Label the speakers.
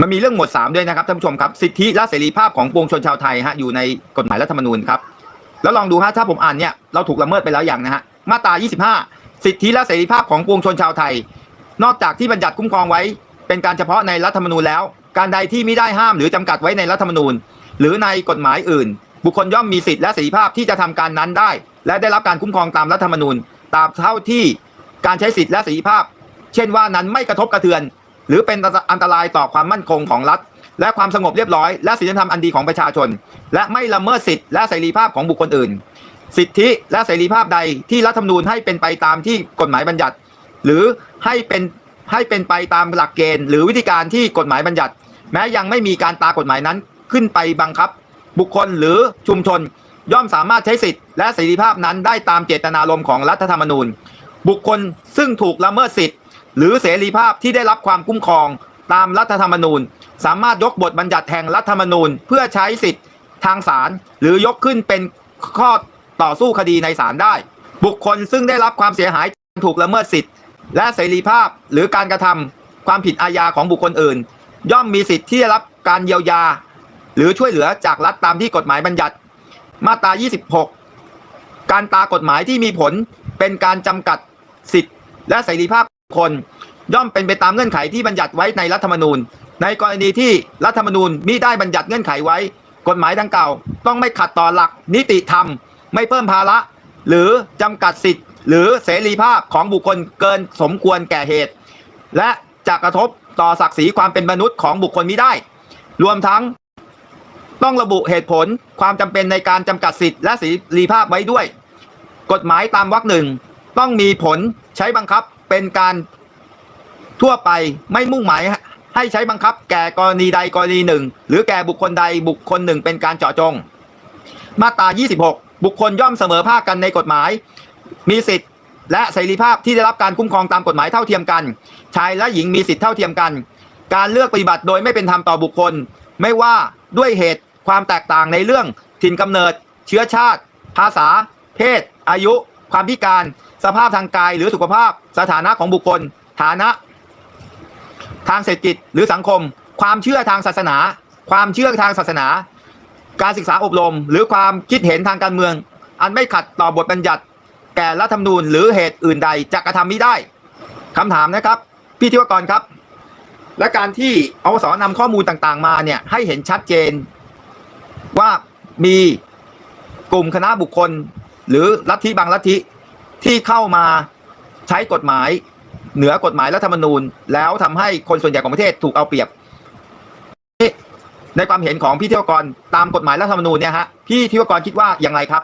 Speaker 1: มันมีเรื่องหมวดสามด้วยนะครับท่านผู้ชมครับสิทธิและเสรีภาพของปวงชนชาวไทยฮะอยู่ในกฎหมายรัฐธรรมนูญครับแล้วลองดูฮะถ้าผมอ่านเนี่ยเราถูกละเมิดไปแล้วอย่างนะฮะมาตรา 25 สิทธิและเสรีภาพของปวงชนชาวไทย นอกจากที่บัญญัติคุ้มครองไว้ เป็นการเฉพาะในรัฐธรรมนูญแล้ว การใดที่ไม่ได้ห้ามหรือจำกัดไว้ในรัฐธรรมนูญ หรือในกฎหมายอื่น บุคคลย่อมมีสิทธิและเสรีภาพที่จะทำการนั้นได้ และได้รับการคุ้มครองตามรัฐธรรมนูญตาบเท่าที่การใช้สิทธิและเสรีภาพ เช่นว่านั้นไม่กระทบกระเทือน หรือเป็นอันตรายต่อความมั่นคงของรัฐ และความสงบเรียบร้อยและศีลธรรมอันดีของประชาชน และไม่ละเมิดสิทธิและเสรีภาพของบุคคลอื่น สิทธิและเสรีภาพใดที่รัฐธรรมนูญให้เป็นไปตามที่กฎหมายบัญญัติ หรือให้เป็นให้เป็นไปตามหลักเกณฑ์ หรือวิธีการที่กฎหมายบัญญัติ แม้ยังไม่มีการตากฎหมายนั้นขึ้นไปบังคับ บุคคลหรือชุมชน ย่อมสามารถใช้สิทธิและเสรีภาพนั้นได้ตามเจตนารมณ์ของรัฐธรรมนูญ บุคคลซึ่งถูกละเมิดสิทธิ หรือเสรีภาพที่ได้รับความคุ้มครองตามรัฐธรรมนูญ สามารถยกบทบัญญัติแห่งรัฐธรรมนูญ เพื่อใช้สิทธิทางศาลหรือยกขึ้นเป็นข้อต่อสู้คดีในศาลได้ บุคคลซึ่งได้รับความเสียหายถูกละเมิดสิทธิและเสรีภาพหรือการกระทำความผิดอาญาของบุคคลอื่น ย่อมมีสิทธิ์ที่จะรับการเยียวยา หรือช่วยเหลือจากรัฐตามที่กฎหมายบัญญัติ มาตรา 26 การตากฎหมายที่มีผลเป็นการจำกัดสิทธิและเสรีภาพ คนย่อมเป็นไปตามเงื่อนไขที่บัญญัติไว้ในรัฐธรรมนูญ ในกรณีที่รัฐธรรมนูญมิได้บัญญัติเงื่อนไขไว้ กฎหมายดังกล่าวต้องไม่ขัดต่อหลักนิติธรรม ไม่เพิ่มภาระ หรือจำกัดสิทธิ์ หรือเสรีภาพของบุคคลเกินสมควรแก่เหตุ และจะกระทบต่อศักดิ์ศรีความเป็นมนุษย์ของบุคคลมิได้ รวมทั้งต้องระบุเหตุผลความจำเป็นในการจำกัดสิทธิ์และเสรีภาพไว้ด้วย กฎหมายตามวรรคหนึ่งต้องมีผลใช้บังคับ เป็นการทั่วไปไม่มุ่งหมายให้ใช้บังคับ แก่กรณีใดกรณีหนึ่ง หรือแก่บุคคลใดบุคคลหนึ่งเป็นการเจาะจง มาตรา 26 บุคคลย่อมเสมอภาคกันในกฎหมาย มีสิทธิ์และเสรีภาพที่ได้รับการคุ้มครองตามกฎหมายเท่าเทียมกัน ชายและหญิงมีสิทธิ์เท่าเทียมกัน การเลือกปฏิบัติโดยไม่เป็นธรรมต่อบุคคล ไม่ว่าด้วยเหตุความแตกต่างในเรื่องถิ่นกำเนิด เชื้อชาติ ภาษา เพศ อายุ ความพิการ สภาพทางกายหรือสุขภาพ สถานะของบุคคล ฐานะ ทางเศรษฐกิจหรือสังคม ความเชื่อทางศาสนา ความเชื่อทางศาสนา การศึกษาอบรม หรือความคิดเห็นทางการเมือง อันไม่ขัดต่อบทบัญญัติ แก่รัฐธรรมนูญ หรือเหตุอื่นใดจะกระทำมิได้คำถามนะครับ พี่ทิวกรครับ และการที่อวสนำข้อมูลต่างๆ มาเนี่ยให้เห็นชัดเจน ว่ามีกลุ่มคณะบุคคล หรือลัทธิบางลัทธิ ที่เข้ามาใช้กฎหมาย เหนือกฎหมายรัฐธรรมนูญ แล้วทำให้คนส่วนใหญ่ของประเทศถูกเอาเปรียบ ในความเห็นของพี่เทิวกรตามกฎหมายรัฐธรรมนูญเนี่ยฮะพี่เทิวกรคิดว่าอย่างไรครับ